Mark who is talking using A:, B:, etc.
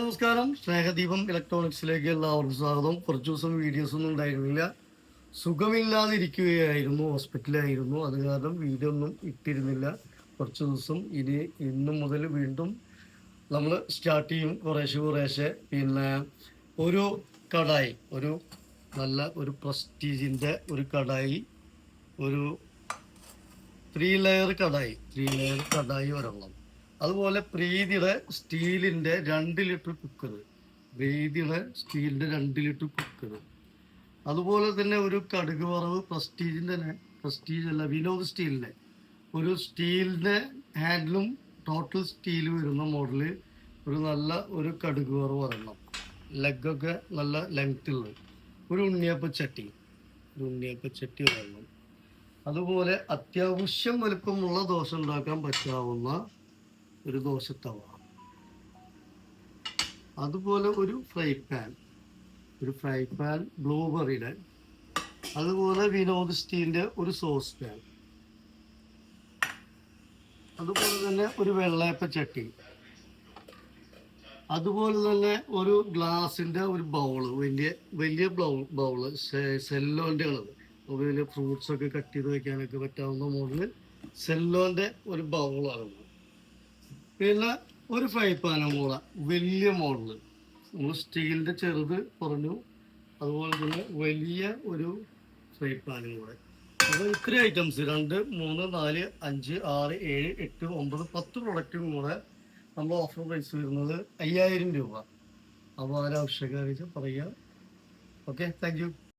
A: നമസ്കാരം സ്നേഹദീപം ഇലക്ട്രോണിക്സിലേക്ക് എല്ലാവർക്കും സ്വാഗതം കുറച്ച് ദിവസം വീഡിയോസ് ഒന്നും ഉണ്ടായിരുന്നില്ല സുഖമില്ലാതിരിക്കുകയായിരുന്നു ഹോസ്പിറ്റലായിരുന്നു അത് കാരണം വീഡിയോ ഒന്നും ഇട്ടിരുന്നില്ല കുറച്ച് ദിവസം ഇനി ഇന്നു മുതൽ വീണ്ടും നമ്മൾ സ്റ്റാർട്ട് ചെയ്യും കുറേശ്ശെ കുറേശ്ശെ പിന്നെ ഒരു കടായി ഒരു നല്ല ഒരു പ്രസ്റ്റീജിൻ്റെ ഒരു കടായി ഒരു three layer kadai three layer kadai ഒരെണ്ണം അതുപോലെ പ്രീതിയുടെ സ്റ്റീലിൻ്റെ രണ്ട് ലിറ്റർ കുക്കർ പ്രീതിയുടെ സ്റ്റീലിൻ്റെ രണ്ട് ലിറ്റർ കുക്കർ അതുപോലെ തന്നെ ഒരു കടുക് വറവ് പ്രസ്റ്റീജിൻ്റെ പ്രസ്റ്റീജ് അല്ല വിനോദ് സ്റ്റീലിൻ്റെ ഒരു സ്റ്റീലിൻ്റെ ഹാൻഡിലും ടോട്ടൽ സ്റ്റീൽ വരുന്ന മോഡൽ ഒരു നല്ല ഒരു കടുക് വറവ് വരണം ലെഗൊക്കെ നല്ല ലെങ്ത്തുള്ളത് ഒരു ഉണ്ണിയപ്പ ചട്ടി ഒരു ഉണ്ണിയപ്പ ചട്ടി വരണം അതുപോലെ അത്യാവശ്യം വലുപ്പമുള്ള ദോശ ഉണ്ടാക്കാൻ പറ്റാവുന്ന ഒരു ദോശത്തവ അതുപോലെ ഒരു ഫ്രൈ പാൻ ഒരു ഫ്രൈ പാൻ ബ്ലൂബെറിയുടെ അതുപോലെ വിനോദ് സ്റ്റീലിൻ്റെ ഒരു സോസ് പാൻ അതുപോലെ തന്നെ ഒരു വെള്ളയപ്പ ചട്ടി അതുപോലെ തന്നെ ഒരു ഗ്ലാസിൻ്റെ ഒരു ബൗള് വലിയ വലിയ ബൗൾ ബൗള് സെല്ലോൻ്റെ അളവ് വലിയ ഒക്കെ കട്ട് ചെയ്ത് വെക്കാനൊക്കെ പറ്റാവുന്ന മോഡല് സെല്ലോൻ്റെ ഒരു ബൗളാണ് പിന്നെ ഒരു ഫ്രൈ പാനും കൂടെ വലിയ മോഡൽ നമ്മൾ സ്റ്റീലിൻ്റെ ചെറുത് പറഞ്ഞു അതുപോലെ തന്നെ വലിയ ഒരു ഫ്രൈ പാനും കൂടെ അപ്പോൾ ഇത്രയും ഐറ്റംസ് രണ്ട് മൂന്ന് നാല് അഞ്ച് ആറ് ഏഴ് എട്ട് ഒമ്പത് പത്ത് പ്രൊഡക്റ്റും കൂടെ നമ്മൾ ഓഫർ പ്രൈസ് വരുന്നത് അയ്യായിരം രൂപ അപ്പോൾ ആരാവശ്യക്കാരെ പറയുക ഓക്കെ താങ്ക്